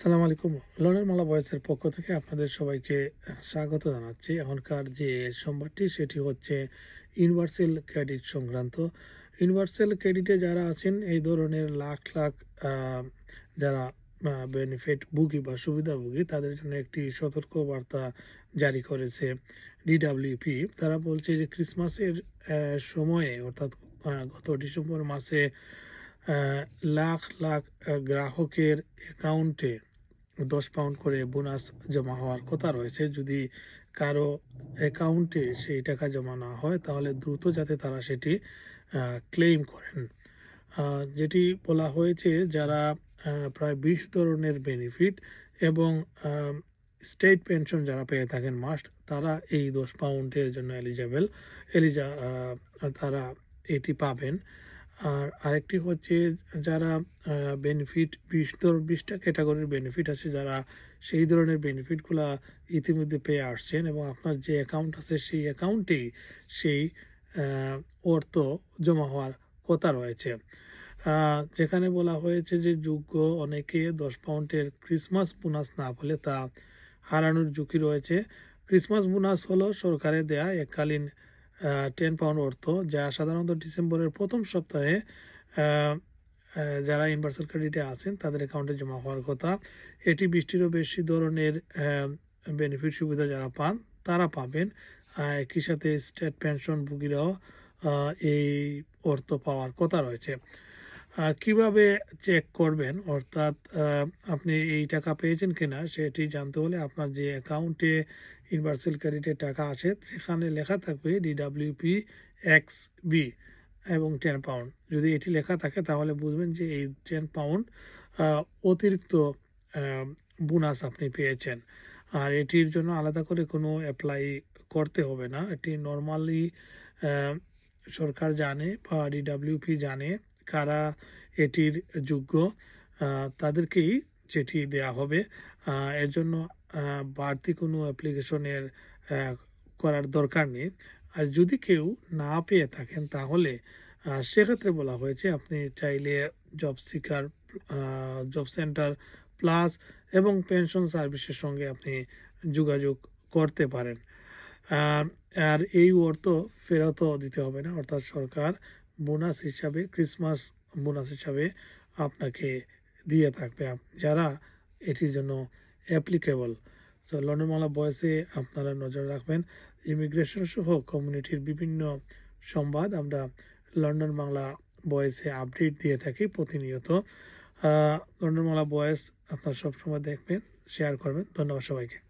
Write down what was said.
সালাম আলাইকুম। লনের মালা বয়সের পক্ষ থেকে আপনাদের সবাইকে স্বাগত জানাচ্ছি। এখনকার যে সোমবারটি সেটি হচ্ছে ইউনিভার্সাল ক্রেডিট সংক্রান্ত। ইউনিভার্সাল ক্রেডিটে যারা আছেন, এই ধরনের লাখ লাখ যারা বেনিফিট ভুগি বা সুবিধাভোগী তাদের জন্য একটি সতর্ক বার্তা জারি করেছে ডিডাব্লিউপি তারা বলছে যে, ক্রিসমাসের সময়ে, অর্থাৎ গত ডিসেম্বর মাসে লাখ লাখ গ্রাহকের অ্যাকাউন্টে দশ পাউন্ড করে বোনাস জমা হওয়ার কথা রয়েছে। যদি কারও অ্যাকাউন্টে সেই টাকা জমা না হয়, তাহলে দ্রুত যাতে তারা সেটি ক্লেম করেন। যেটি বলা হয়েছে, যারা প্রায় বিশ ধরনের বেনিফিট এবং স্টেট পেনশন যারা পেয়ে থাকেন মাস্ট, তারা এই দশ পাউন্ডের জন্য এলিজেবল, এলিজা তারা এটি পাবেন। আর আরেকটি হচ্ছে যারা বেনিফিট বিশ ধর, বিশটা ক্যাটাগরির বেনিফিট আছে, যারা সেই ধরনের বেনিফিটগুলা ইতিমধ্যে পেয়ে আসছেন এবং আপনার যে অ্যাকাউন্ট আছে সেই অ্যাকাউন্টেই সেই অর্থ জমা হওয়ার কথা রয়েছে। যেখানে বলা হয়েছে যে যোগ্য অনেকে দশ পাউন্ডের ক্রিসমাস বোনাস না পেলে তা হারানোর ঝুঁকি রয়েছে। ক্রিসমাস বোনাস হলো সরকারের দেয়া এককালীন টেন পাউন্ড অর্থ, যা সাধারণত ডিসেম্বরের প্রথম সপ্তাহে যারা ইউনিভার্সাল ক্রেডিটে আছেন, তাদের অ্যাকাউন্টে জমা হওয়ার কথা। এটি বৃষ্টিরও বেশি ধরনের বেনিফিট সুবিধা যারা পান, তারা পাবেন। একই সাথে স্টেট পেনশন ভোগীরাও এই অর্থ পাওয়ার কথা রয়েছে। কীভাবে চেক করবেন? অর্থাৎ আপনি এই টাকা পেয়েছেন কিনা সেটি জানতে হলে আপনার যে অ্যাকাউন্টে ইউনিভার্সাল ক্রেডিটের টাকা আছে, সেখানে লেখা থাকবে ডিডাব্লিউপি এক্স বি এবং টেন পাউন্ড যদি এটি লেখা থাকে, তাহলে বুঝবেন যে এই টেন পাউন্ড অতিরিক্ত বোনাস আপনি পেয়েছেন। আর এটির জন্য আলাদা করে কোনো অ্যাপ্লাই করতে হবে না। এটি নর্মালি সরকার জানে বা ডিডাব্লিউপি জানে কারা এটির যোগ্য তাদেরকেই চিঠি দেয়া হবে। এর জন্য বাড়তি কোনো অ্যাপ্লিকেশনের করার দরকার নেই। আর যদি কেউ না পেয়ে থাকেন, তাহলে সেক্ষেত্রে বলা হয়েছে, আপনি চাইলে job seeker job centre plus এবং পেনশন সার্ভিসের সঙ্গে আপনি যোগাযোগ করতে পারেন। আর এই অর্থ ফেরতও দিতে হবে না, অর্থাৎ সরকার বোনাস হিসাবে ক্রিসমাস বোনাস হিসাবে আপনাকে দিয়ে থাকবে যারা এটির জন্য অ্যাপ্লিকেবল সো লন্ডনমালা বয়সে আপনারা নজর রাখবেন। ইমিগ্রেশন সহ কমিউনিটির বিভিন্ন সংবাদ আমরা লন্ডন বাংলা বয়েসে আপডেট দিয়ে থাকি প্রতিনিয়ত। আহ, লন্ডন বাংলা বয়েস আপনারা সবসময় দেখবেন শেয়ার করবেন। ধন্যবাদ সবাইকে।